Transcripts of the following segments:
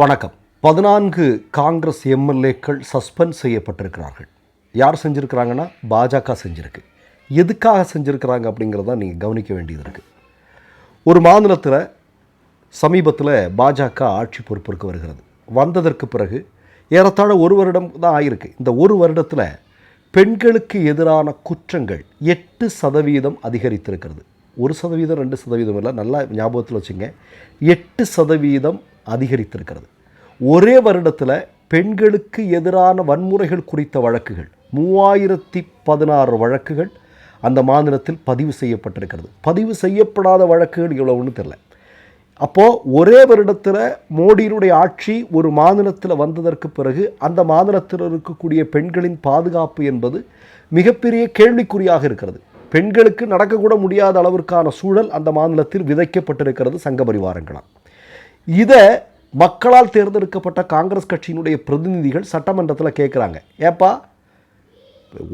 வணக்கம். பதினான்கு காங்கிரஸ் எம்எல்ஏக்கள் சஸ்பெண்ட் செய்யப்பட்டிருக்கிறார்கள். யார் செஞ்சுருக்கிறாங்கன்னா பாஜக செஞ்சுருக்கு. எதுக்காக செஞ்சுருக்கிறாங்க அப்படிங்கிறத நீங்கள் கவனிக்க வேண்டியது இருக்குது ஒரு மாநிலத்தில் சமீபத்தில் பாஜக ஆட்சி பொறுப்பிற்கு வருகிறது. வந்ததற்கு பிறகு ஏறத்தாழ ஒரு வருடம் தான் ஆயிருக்கு. இந்த ஒரு வருடத்தில் பெண்களுக்கு எதிரான குற்றங்கள் எட்டு சதவீதம் அதிகரித்திருக்கிறது. ஒரு சதவீதம் ரெண்டு சதவீதம் இல்லை நல்லா ஞாபகத்தில் வச்சுங்க. எட்டு சதவீதம் அதிகரித்திருக்கிறது. ஒரே வருடத்தில் பெண்களுக்கு எதிரான வன்முறைகள் குறித்த வழக்குகள் மூவாயிரத்தி பதினாறு வழக்குகள் அந்த மாநிலத்தில் பதிவு செய்யப்பட்டிருக்கிறது. பதிவு செய்யப்படாத வழக்குகள் இவ்வளவுன்னு தெரில அப்போது ஒரே வருடத்தில் மோடியினுடைய ஆட்சி ஒரு மாநிலத்தில் வந்ததற்கு பிறகு அந்த மாநிலத்தில் இருக்கக்கூடிய பெண்களின் பாதுகாப்பு என்பது மிகப்பெரிய கேள்விக்குறியாக இருக்கிறது. பெண்களுக்கு நடக்கக்கூட முடியாத அளவிற்கான சூழல் அந்த மாநிலத்தில் விதைக்கப்பட்டிருக்கிறது சங்க பரிவாரங்களால். இதை மக்களால் தேர்ந்தெடுக்கப்பட்ட காங்கிரஸ் கட்சியினுடைய பிரதிநிதிகள் சட்டமன்றத்தில் கேட்குறாங்க ஏப்பா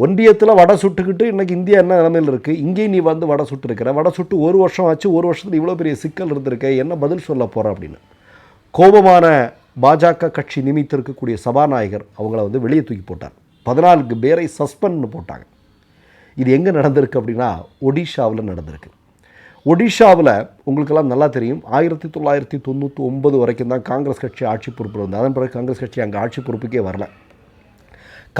ஒன்றியத்தில் வடை சுட்டுக்கிட்டு இன்றைக்கி இந்தியா என்ன நிலமையில் இருக்குது இங்கேயும் நீ வந்து வடை சுட்டுருக்கிற. வடை சுட்டு ஒரு வருஷம் ஆச்சு ஒரு வருஷத்தில் இவ்வளோ பெரிய சிக்கல் இருந்திருக்க என்ன பதில் சொல்ல போகிற அப்படின்னு. கோபமான பாஜக கட்சி நிமித்திருக்கக்கூடிய சபாநாயகர் அவங்கள வந்து வெளியே தூக்கி போட்டார். பதினான்கு பேரை சஸ்பெண்ட் போட்டாங்க. இது எங்கே நடந்திருக்கு அப்படின்னா ஒடிஷாவில் நடந்திருக்கு. ஒடிஷாவில் உங்களுக்கெல்லாம் நல்லா தெரியும். ஆயிரத்தி தொள்ளாயிரத்தி தொண்ணூற்றி ஒன்பது வரைக்கும் தான் காங்கிரஸ் கட்சி ஆட்சி பொறுப்பில் இருந்தது. அதன் பிறகு காங்கிரஸ் கட்சி அங்கே ஆட்சி பொறுப்புக்கே வரல.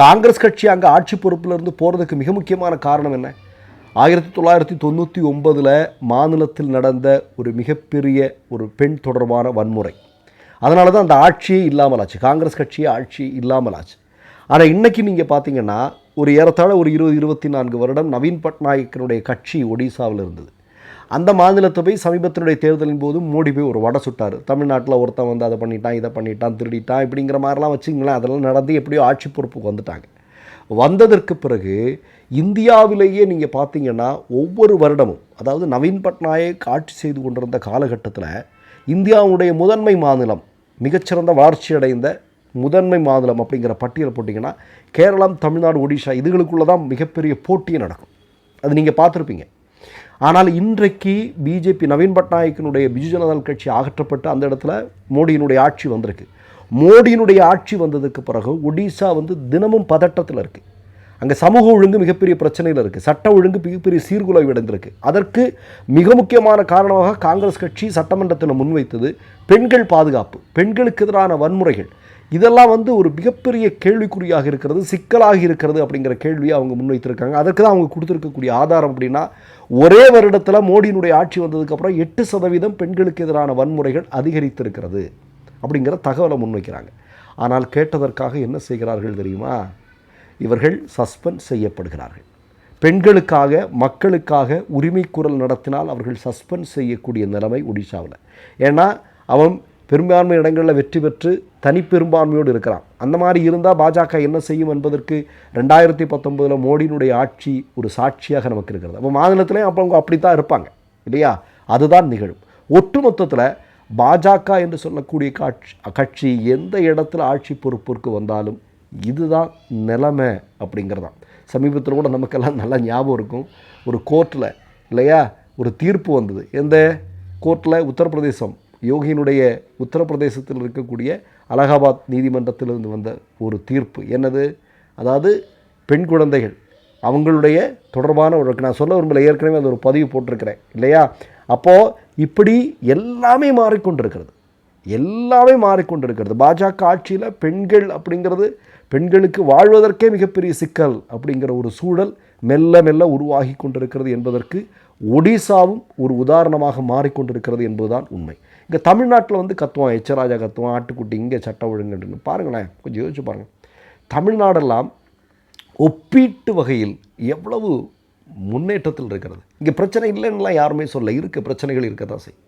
காங்கிரஸ் கட்சி அங்கே ஆட்சி பொறுப்பில் இருந்து போகிறதுக்கு மிக முக்கியமான காரணம் என்ன? ஆயிரத்தி தொள்ளாயிரத்தி தொண்ணூற்றி ஒன்பதில் மாநிலத்தில் நடந்த ஒரு மிகப்பெரிய ஒரு பெண் தொடர்பான வன்முறை. அதனால தான் அந்த ஆட்சியே இல்லாமல் ஆச்சு. காங்கிரஸ் கட்சியே ஆட்சி இல்லாமல் ஆச்சு. ஆனால் இன்றைக்கி நீங்கள் பார்த்தீங்கன்னா ஒரு ஏறத்தாழ ஒரு இருபது இருபத்தி நான்கு வருடம் நவீன் பட்நாயக்கனுடைய கட்சி ஒடிசாவில் இருந்தது. அந்த மாநிலத்தை போய் சமீபத்தினுடைய தேர்தலின் போது மோடி போய் ஒரு வடை சுட்டார். தமிழ்நாட்டில் ஒருத்தன் வந்து அதை பண்ணிட்டான் இதை பண்ணிட்டான் திருடிட்டான் இப்படிங்கிற மாதிரிலாம் வச்சுங்களேன். அதெல்லாம் நடந்து எப்படியோ ஆட்சி பொறுப்புக்கு வந்துட்டாங்க. வந்ததற்கு பிறகு இந்தியாவிலேயே நீங்கள் பார்த்தீங்கன்னா ஒவ்வொரு வருடமும் அதாவது நவீன் பட்நாயக் ஆட்சி செய்து கொண்டிருந்த காலகட்டத்தில் இந்தியாவுடைய முதன்மை மாநிலம் மிகச்சிறந்த வளர்ச்சி அடைந்த முதன்மை மாநிலம் அப்படிங்கிற பட்டியலை போட்டிங்கன்னா கேரளம் தமிழ்நாடு ஒடிஷா இதுகளுக்குள்ளே தான் மிகப்பெரிய போட்டியே நடக்கும். அது நீங்கள் பார்த்துருப்பீங்க. ஆனால் இன்றைக்கு பிஜேபி நவீன் பட்நாயக்கினுடைய பிஜு ஜனதா கட்சி அகற்றப்பட்டு அந்த இடத்துல மோடியினுடைய ஆட்சி வந்திருக்கு. மோடியினுடைய ஆட்சி வந்ததுக்கு பிறகு ஒடிசா வந்து தினமும் பதட்டத்தில் இருக்குது அங்கே சமூக ஒழுங்கு மிகப்பெரிய பிரச்சனையில் இருக்குது சட்ட ஒழுங்கு மிகப்பெரிய சீர்குலைவு அடைந்திருக்கு. அதற்கு மிக முக்கியமான காரணமாக காங்கிரஸ் கட்சி சட்டமன்றத்தில் முன்வைத்தது பெண்கள் பாதுகாப்பு பெண்களுக்கு எதிரான வன்முறைகள். இதெல்லாம் வந்து ஒரு மிகப்பெரிய கேள்விக்குறியாக இருக்கிறது சிக்கலாக இருக்கிறது அப்படிங்கிற கேள்வியை அவங்க முன்வைத்திருக்காங்க. அதற்கு தான் அவங்க கொடுத்துருக்கக்கூடிய ஆதாரம் அப்படின்னா ஒரே வருடத்தில் மோடியினுடைய ஆட்சி வந்ததுக்கப்புறம் எட்டு சதவீதம் பெண்களுக்கு எதிரான வன்முறைகள் அதிகரித்திருக்கிறது அப்படிங்கிற தகவலை முன்வைக்கிறாங்க. ஆனால் கேட்டதற்காக என்ன செய்கிறார்கள் தெரியுமா? இவர்கள் சஸ்பெண்ட் செய்யப்படுகிறார்கள். பெண்களுக்காக மக்களுக்காக உரிமை குரல் நடத்தினால் அவர்கள் சஸ்பெண்ட் செய்யக்கூடிய நிலைமை ஒடிசாவில். ஏன்னா அவன் பெரும்பான்மை இடங்களில் வெற்றி பெற்று தனிப்பெரும்பான்மையோடு இருக்கிறான். அந்த மாதிரி இருந்தால் பாஜக என்ன செய்யும் என்பதற்கு ரெண்டாயிரத்தி பத்தொம்போதில் மோடியினுடைய ஆட்சி ஒரு சாட்சியாக நமக்கு இருக்கிறது. அப்போ மாநிலத்திலையும் அப்போ அவங்க அப்படி தான் இருப்பாங்க. இல்லையா? அதுதான் நிகழும். ஒட்டுமொத்தத்தில் பாஜக என்று சொல்லக்கூடிய காட்சி கட்சி எந்த இடத்துல ஆட்சி பொறுப்பிற்கு வந்தாலும் இதுதான் நிலைமை அப்படிங்கிறதான். சமீபத்தில் கூட நமக்கெல்லாம் நல்லா ஞாபகம் இருக்கும். ஒரு கோர்ட்டில் இல்லையா? ஒரு தீர்ப்பு வந்தது. எந்த கோர்ட்டில் உத்தரப்பிரதேசம். யோகியினுடைய உத்தரப்பிரதேசத்தில் இருக்கக்கூடிய அலகாபாத் நீதிமன்றத்திலிருந்து வந்த ஒரு தீர்ப்பு. என்னது? அதாவது பெண் குழந்தைகள். அவங்களுடைய தொடர்பான வழக்கு நான் சொல்ல விரும்பல ஏற்கனவே அது ஒரு பதிவு போட்டிருக்கிறேன் இல்லையா? அப்போது இப்படி எல்லாமே மாறிக்கொண்டிருக்கிறது. எல்லாமே மாறிக்கொண்டிருக்கிறது. பாஜக ஆட்சியில் பெண்கள் அப்படிங்கிறது பெண்களுக்கு வாழ்வதற்கே மிகப்பெரிய சிக்கல் அப்படிங்கிற ஒரு சூழல் மெல்ல மெல்ல உருவாகி கொண்டிருக்கிறது என்பதற்கு ஒடிசாவும் ஒரு உதாரணமாக மாறிக்கொண்டிருக்கிறது என்பதுதான் உண்மை. இங்கே தமிழ்நாட்டில் வந்து கத்துவான் எச்சராஜா கத்துவான் ஆட்டுக்குட்டி இங்கே சட்ட ஒழுங்குன்னு. பாருங்களேன் கொஞ்சம் யோசிச்சு பாருங்கள் தமிழ்நாடெல்லாம் ஒப்பீட்டு வகையில் எவ்வளவு முன்னேற்றத்தில் இருக்கிறது. இங்கே பிரச்சனை இல்லைன்னுலாம் யாருமே சொல்ல இருக்க பிரச்சனைகள் இருக்க தான் செய்யும்.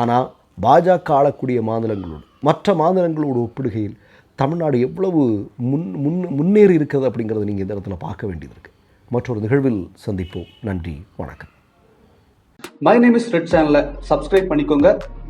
ஆனால் பாஜக ஆளக்கூடிய மாநிலங்களோடு மற்ற மாநிலங்களோடு ஒப்பிடுகையில் தமிழ்நாடு எவ்வளவு முன் முன் முன்னேறி இருக்கிறது அப்படிங்கிறத நீங்கள் இந்த இடத்துல பார்க்க வேண்டியது இருக்குது மற்றொரு நிகழ்வில் சந்திப்போம். நன்றி வணக்கம். மை நேம் இஸ் ரெட் சேனலை சப்ஸ்கிரைப் பண்ணிக்கோங்க.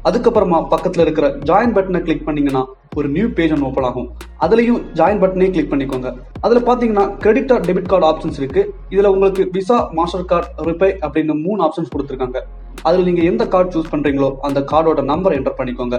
அதுக்கப்புறமா பக்கத்தில் இருக்கிற ஜாயின் பட்டனை கிளிக் பண்ணீங்கன்னா ஒரு நியூ பேஜ் ஒன்று ஓப்பன் ஆகும். அதுலேயும் ஜாயின் பட்டனே கிளிக் பண்ணிக்கோங்க. அதில் பார்த்தீங்கன்னா credit card debit card options இருக்குது இதில் உங்களுக்கு விசா மாஸ்டர் கார்டு ரிப்பே அப்படின்னு மூணு ஆப்ஷன்ஸ் கொடுத்துருக்காங்க. அதில் நீங்கள் எந்த கார்டு சூஸ் பண்ணுறீங்களோ அந்த கார்டோட நம்பர் என்டர் பண்ணிக்கோங்க.